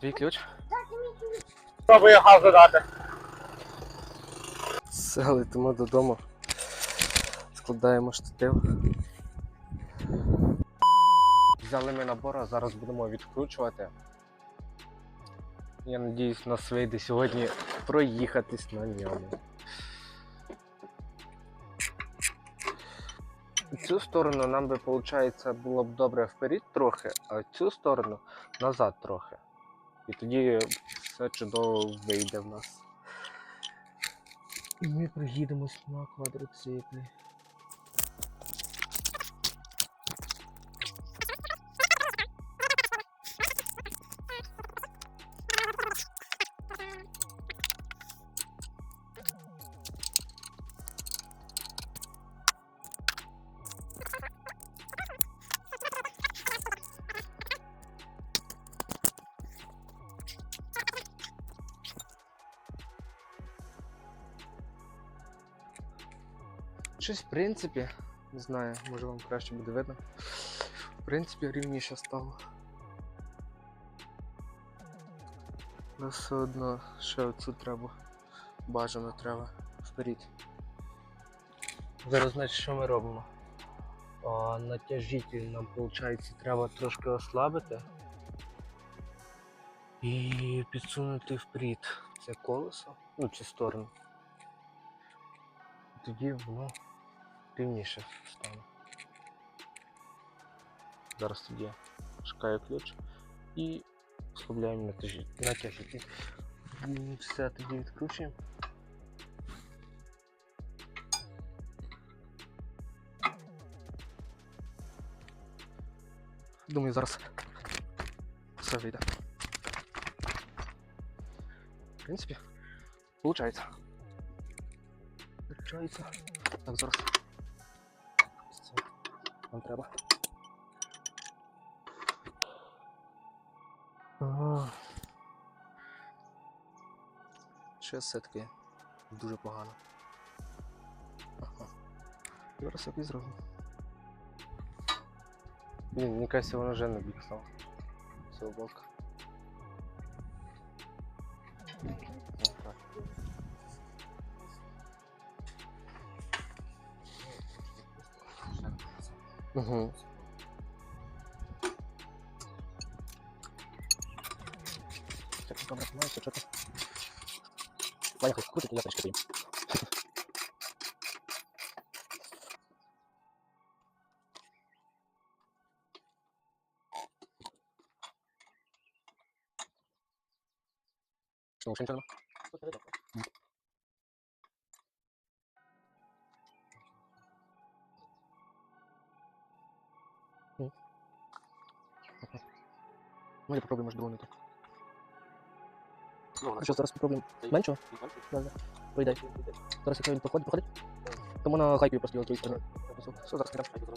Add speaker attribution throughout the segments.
Speaker 1: Твій ключ?
Speaker 2: Пробує газу дати.
Speaker 1: Все, летимо додому. Складаємо штатив. Взяли ми набор, а зараз будемо відкручувати. Я надіюсь, нас вийде сьогодні проїхатись на ньому. Цю сторону нам би, виходить, було б добре вперед трохи, а цю сторону назад трохи. І тоді все чудово вийде в нас. І ми проїдемось на квадроциклі. Щось, в принципі, не знаю, може вам краще буде видно. В принципі, рівніше стало. Але все одно ще оцю треба. Бажано треба вперед. Зараз, значить, що ми робимо? А, натяжитель нам, виходить, треба трошки ослабити. І підсунути вперед це колесо, ну, цю сторону. Тоді воно рівніше стане. Зараз тоді я шукаю ключ і вставляємо натяжі- натяжитель. М, Все тоді відкручуємо. Думаю, зараз все вийде. В принципі, виходить. Виходить. Так, зараз. Нам треба. Ага. Щось все-таки дуже погано. Ага. Зараз я зроблю. Блін, мені кажется, воно вже не бік стало. Цього боку. Угу. Так, добре, знаєте, що ти? Ваня, хоч крутить, Ну, я попробую, може, долонити. А що, зараз попробуємо меншого? Да, да. Поїдай. Зараз якщо він походить, походить, то можна гайкою просто його з другої сторони. Все, зараз підемо.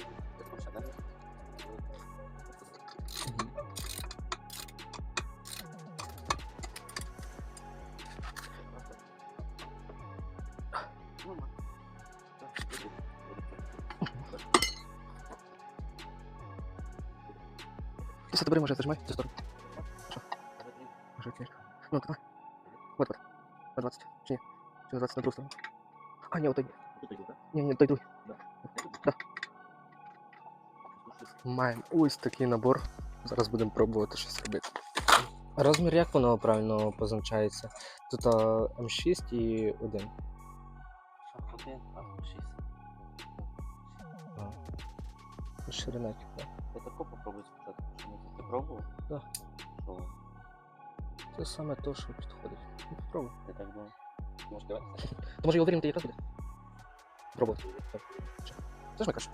Speaker 1: Все, добре, може, зажимай цю сторону. Чи на 20 на другу сторону? А, ні, отой. Ні, ні, той другий. Да. Маємо ось такий набор. Зараз будемо пробувати щось робити. Розмір як воно правильно позначається? Тут М6 і 1. А. Ширина так.
Speaker 3: Я тако попробую спочатку, що ми ти пробував?
Speaker 1: Да. Це саме то, що підходить. Ну, попробуй.
Speaker 3: Ти так думав? Може дивитися?
Speaker 1: То може його вирівняти якраз буде? Пробувати. Це ж ми?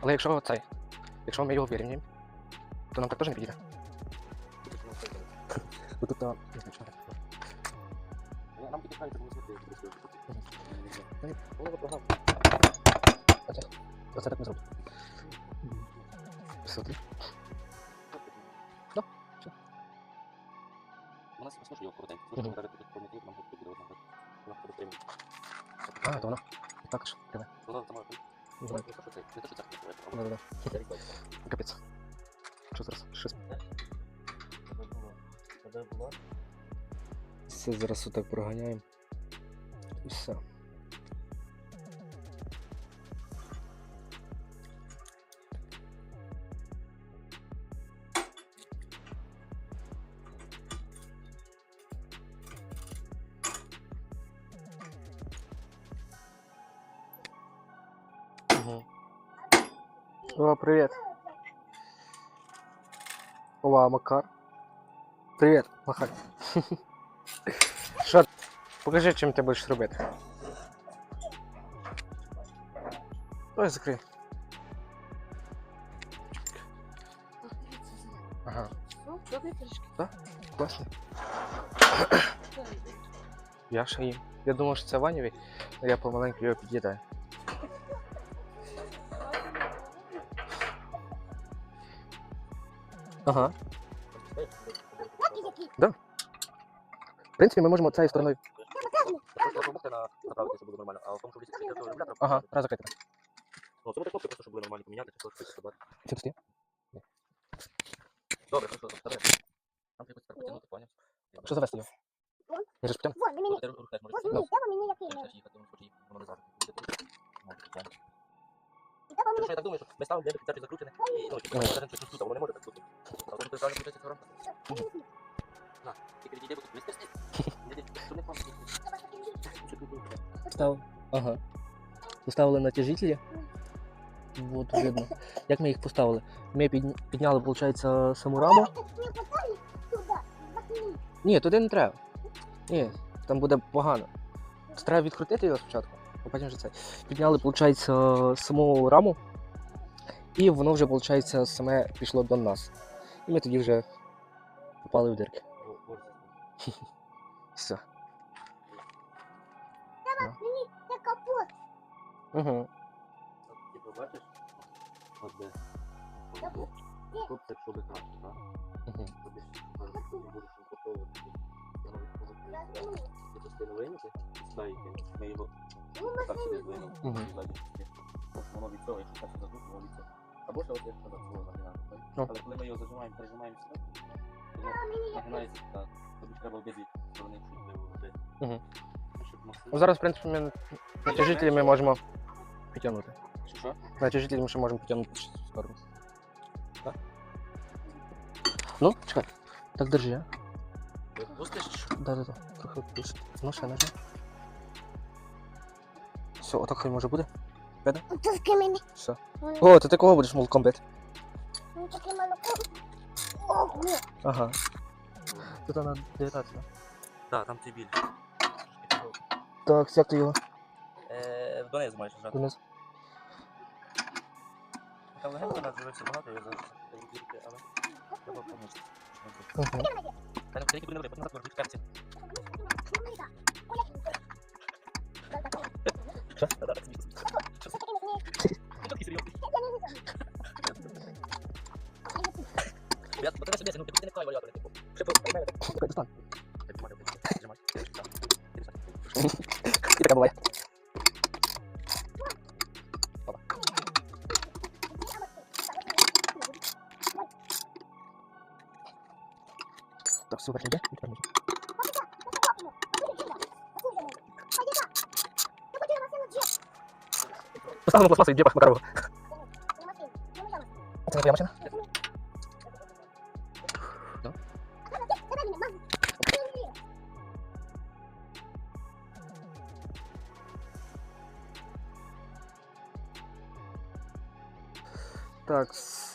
Speaker 1: Але якщо цей, якщо ми його вирівняємо, то нам так теж не підійде. Бо тут, не знаю, що.
Speaker 3: Нам підійшли, тому що
Speaker 1: Воно програв. Оце. Оце так не зробить. Все, А, то воно.
Speaker 3: Ну, може. Не що це, не то, що це,
Speaker 1: Да-да-да.
Speaker 3: відбачу.
Speaker 1: Капець. Що зараз?
Speaker 3: Було.
Speaker 1: Все зараз отак проганяємо. Ова, Макар. Привіт, махай. Що? Покажи, чим ти будеш робити. Ой, закрий. Ага,
Speaker 4: Ну, добре трішки.
Speaker 1: класно. Я ще їм. Я думав, що це Ванєві, але я помаленьку його під'їдаю. Ага. В принципі, ми можемо цією стороною.
Speaker 3: Просто допомогти на направити, щоб було нормально, а в тому, що висить регулятор.
Speaker 1: Ага, раз закрити.
Speaker 3: Ну, це буде кнопки, просто щоб були нормальні поміняти, чи щось собати.
Speaker 1: Що тут є?
Speaker 3: Добре, хорошо, добре. Там якось так потягнути, поняв?
Speaker 1: Що завести його? Він же ж.
Speaker 4: Вон, на мені. Мені, не.
Speaker 3: воно не. Ну, так. Тому що я так думаю, що ми ставимо для закручене, і, ну, типу, тут, воно не може так. А тут не стисни. Відійди, щоб не пам'ятати.
Speaker 1: Став. Ага. Поставили натяжителі. Вот видно. Як ми їх поставили? Ми підняли, виходить, саму раму. Ні, туди не треба. Ні, там буде погано. Треба відкрутити його спочатку, а потім вже це. Підняли, виходить, саму раму, і воно вже, виходить, саме пішло до нас. І ми тоді вже попали в дирки. Все.
Speaker 4: Це капот.
Speaker 1: Угу.
Speaker 3: Типу, бачиш? От де. Тут це би так, так?
Speaker 1: Угу.
Speaker 3: Тобі ж, будеш упаковувати. Воно відповідає. Вийняти, ставити, ми його так сюди здвинемо.
Speaker 1: Мгм.
Speaker 3: Воно від цього, якщо так сюди воно від цього. Або ж от як сказав, свого нагинати.
Speaker 1: Ну.
Speaker 3: Але коли ми його зажимаємо, прижимаємо сюди, нагинається так. Тобі ж треба обидві сторони чуть не виводити.
Speaker 1: Мгм.
Speaker 3: Щоб носити.
Speaker 1: Ну, зараз, в принципі, ми натяжителі ми можемо підтягнути.
Speaker 3: Що, що?
Speaker 1: Натяжителі ми ще можемо підтягнути в цю сторону. Так. Ну, чекай. Так держи, а?
Speaker 3: Пустиш? чи що?
Speaker 1: Да-да-да. Трохи більше. Ну, ще нажми. Все, отак хай може буде.
Speaker 4: Тільки мені.
Speaker 1: Все. О, ти такого будеш молоком бити.
Speaker 4: Ну, таке молоко.
Speaker 1: Ага. Тут на 19.
Speaker 3: Так, там ті білі.
Speaker 1: Так, як ти його?
Speaker 3: Е, Донизу маєш нажати.
Speaker 1: Донизу.
Speaker 3: Там легенько називається багато, я зараз вірити, але треба.
Speaker 1: Угу.
Speaker 3: Та не тільки не вибрати, потім назад.
Speaker 1: Що?
Speaker 3: Та-да, це Я бо тебе собі, ну ти не кай варіатори, типу. Ще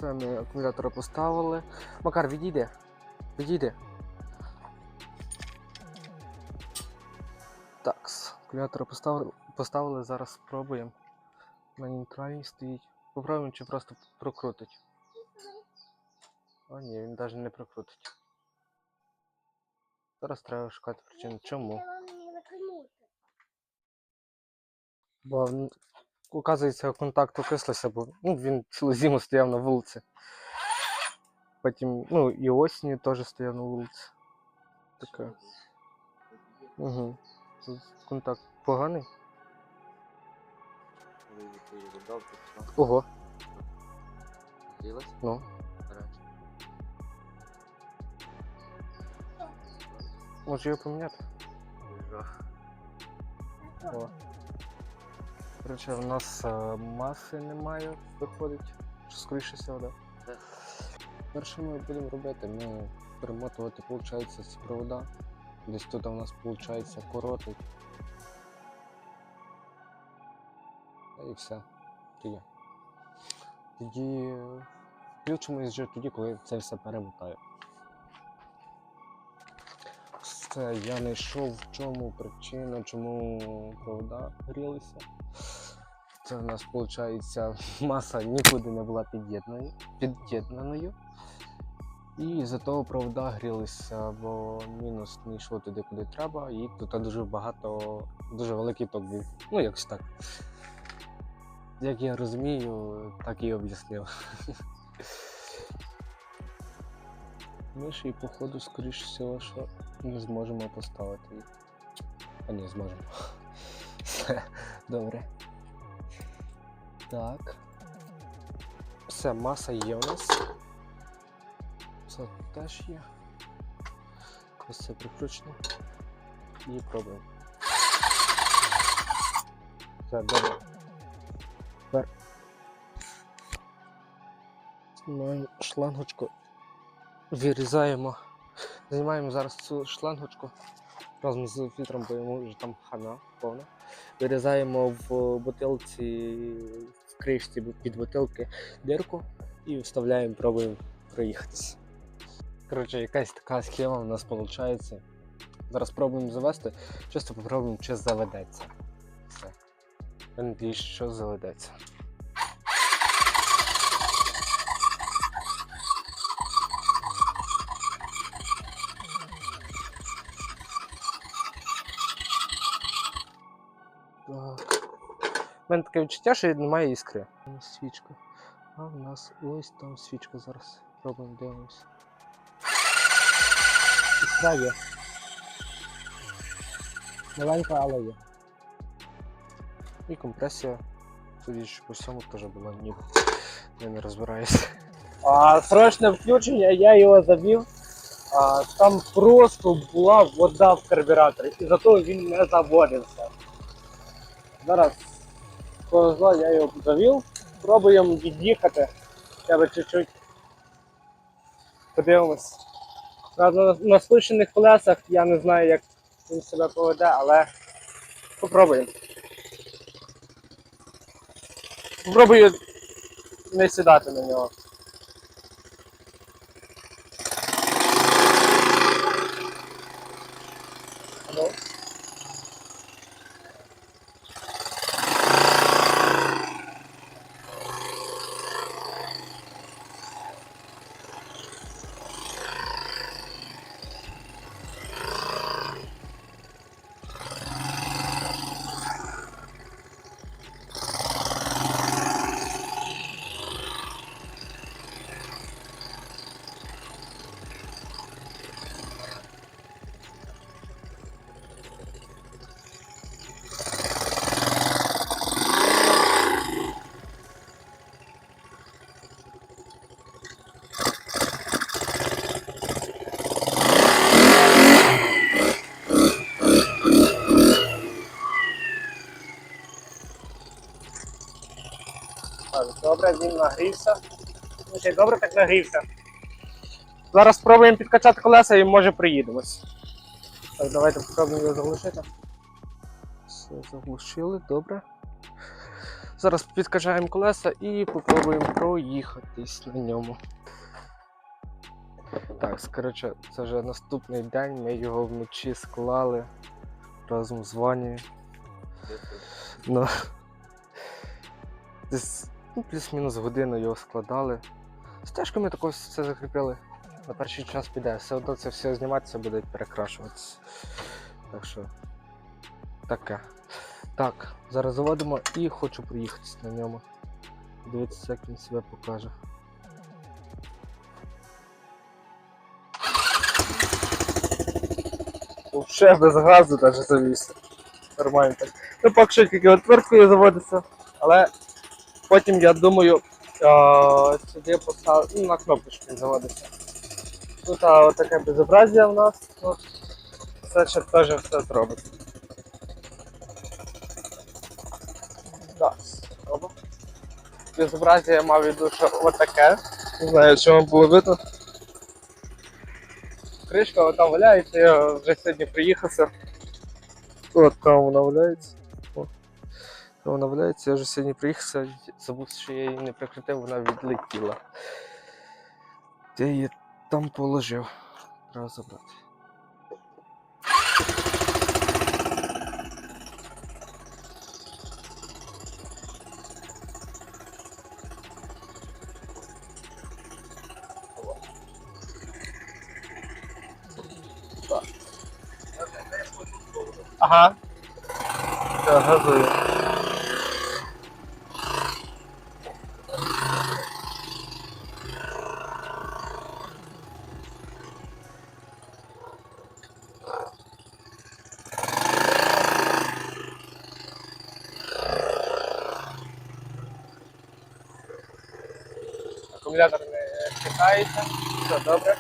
Speaker 1: Самі акумулятори поставили. Макар, відійди. Відійди. Так, акумулятори поставили, поставили, зараз спробуємо. На нейтральній стоїть. Попробуємо, чи просто прокрутить. А ні, він навіть не прокрутить. Зараз треба шукати причину. Чому? Бо оказується, контакт окислився, бо ну, він цілу зиму стояв на вулиці. Потім, ну, і осінню теж стояв на вулиці. Таке. Угу. Контакт поганий. Ого, ну. Може його поміняти? О. Коротше, в нас е, маси немає, виходить. Скоріше всього, да? Перше ми будемо робити, ми перемотувати, виходить, ці провода. Десь тут у нас виходить коротить. І все. Тоді. Тоді включимось вже тоді, коли це все перемотає. Все, я не йшов в чому причина, чому провода грілися. Це у нас виходить маса нікуди не була під'єднаною. І з-за того провода грілися, бо мінус не йшло туди, куди треба, і тут дуже багато, дуже великий ток був. Ну, якось так. Як я розумію, так і об'яснив. Ми ж і походу, скоріш всього, що не зможемо поставити. А ні, зможемо. Все, добре. Так. Все, маса є у нас. Це теж є. Ось це прикручено. І пробуємо. Все, добре. Тепер знімаємо шлангочку вирізаємо. Знімаємо зараз цю шлангочку разом з фільтром, бо йому вже там хана повна. Вирізаємо в бутилці, кришці під бутилки дирку і вставляємо, пробуємо проїхатися. Коротше, якась така схема у нас виходить. Зараз спробуємо завести, чисто попробуємо, чи заведеться. Все. Надіюсь, що заведеться. У мене таке відчуття, що немає іскри. Свічка. А в нас ось там свічка зараз. Пробуємо дивимося. Іскра є. Маленька, але є. І компресія. Судячи по всьому, теж була ніби. Я не розбираюся.
Speaker 2: А, срочне включення, я його завів. А, там просто була вода в карбюраторі, і зато він не заводився. Зараз повезло, я його завів. Пробуємо від'їхати. Я би чуть-чуть. Подивимось. На, на, спущених колесах я не знаю, як він себе поведе, але попробуємо. Попробую не сідати на нього. Добре, він нагрівся. Ще добре так нагрівся. Зараз спробуємо підкачати колеса і може приїдемось. Так, давайте спробуємо його заглушити.
Speaker 1: Все заглушили, добре. Зараз підкачаємо колеса і попробуємо проїхатись на ньому. Так, коротше, це вже наступний день, ми його вночі склали разом з Ванією. Ну, десь ну, плюс-мінус годину його складали. Стежками також все закріпили. На перший час піде. Все одно це все зніматися буде і перекрашуватися. Так що таке. Так, зараз заводимо і хочу проїхатися на ньому. Дивіться, як він себе покаже.
Speaker 2: Ще без газу навіть завівся. Нормально так. Ну, поки що тільки отверткою заводиться, але потім я думаю сюди поставити ну, на кнопочки заводиться. Тут таке безобразія в нас. Тут це ще теж все зробить. Так. Безобразія я мав в виду, що отаке. Не знаю, що вам було видно. Кришка там валяється, я вже сьогодні приїхався. От там вона валяється. Вона валяється, я вже сьогодні приїхався, забув, що я її не прикрутив, вона відлетіла. Я її там положив. Треба забрати. Ага. Все, газую. Все добре.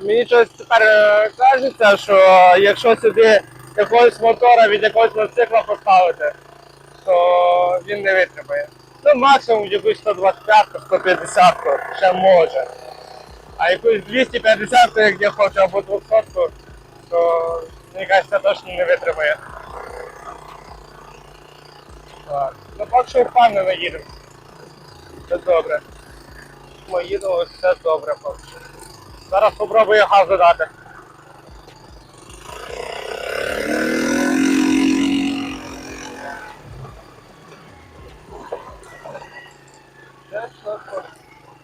Speaker 2: Мені щось тепер е, кажеться, що якщо сюди якогось мотора від якогось мотоцикла поставити, то він не витримає. Ну, максимум якусь 125 150 ще може. А якусь 250 як я хочу, або 200 то мені кажеться, точно не витримає. Так. Ну поки що впевнено їдемо. Все добре. Ми їдемо, все добре поки. Зараз спробую газу дати.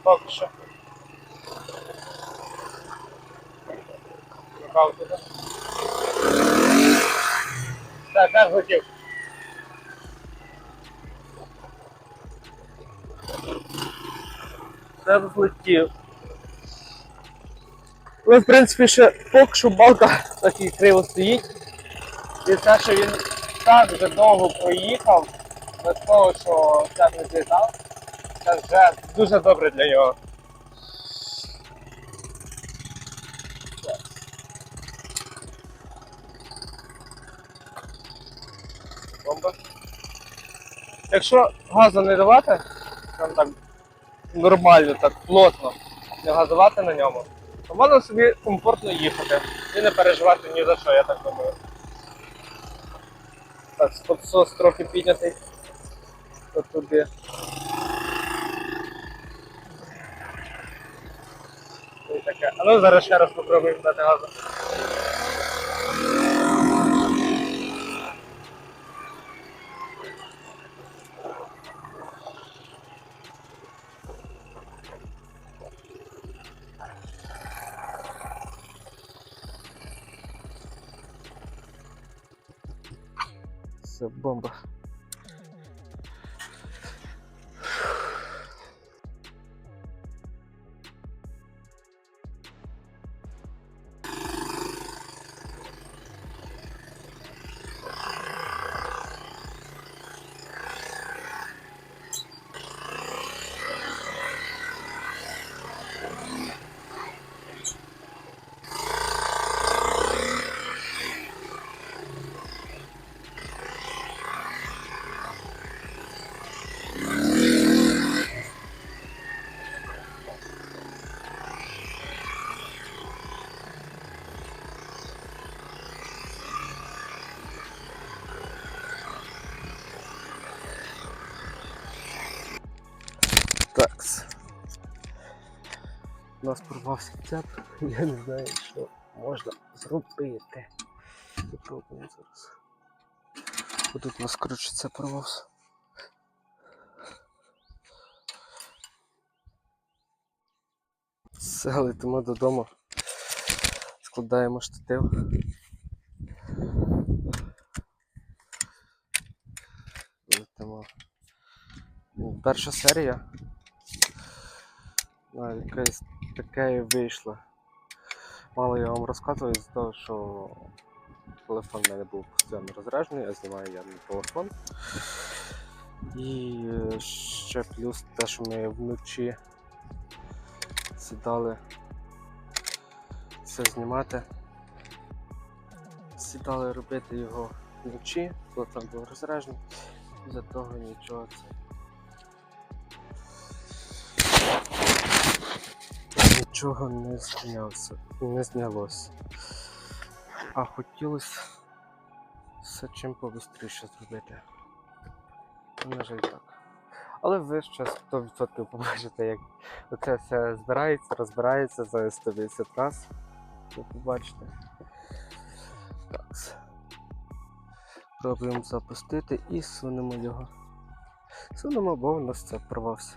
Speaker 2: Поки що. Так, так хотів. Це злетів. Ну, в принципі, ще поки що балка такий криво стоїть. І те, що він так вже довго проїхав, без того, що це не злітав, це вже дуже добре для нього. Якщо газу не давати, там так нормально, так плотно не газувати на ньому, то можна собі комфортно їхати і не переживати ні за що, я так думаю. Так, сподсос трохи піднятий. От туди. І таке. А ну зараз ще раз попробуємо дати газу. Нас порвався цеп, я не знаю, що можна зробити. Попробуємо зараз. Тут у нас, коротше, це порвався. Все, летимо додому. Складаємо штатив. Летимо. Перша серія. Якась така і вийшла.
Speaker 1: Мало я вам розказую з того, що телефон в мене був постійно розряджений, а знімаю я на телефон. І е, ще плюс те, що ми вночі сідали все знімати. Сідали робити його вночі, телефон був розряджений, і за того нічого це. Нічого не знявся, не знялося. А хотілося все чим побистріше зробити. На жаль, так. Але ви ще 100% побачите, як оце все збирається, розбирається за 150 раз. Ви побачите. Так. Пробуємо запустити і сунемо його. Сунемо, бо у нас це порвався.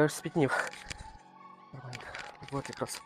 Speaker 1: Я аж спітнів. Вот якраз.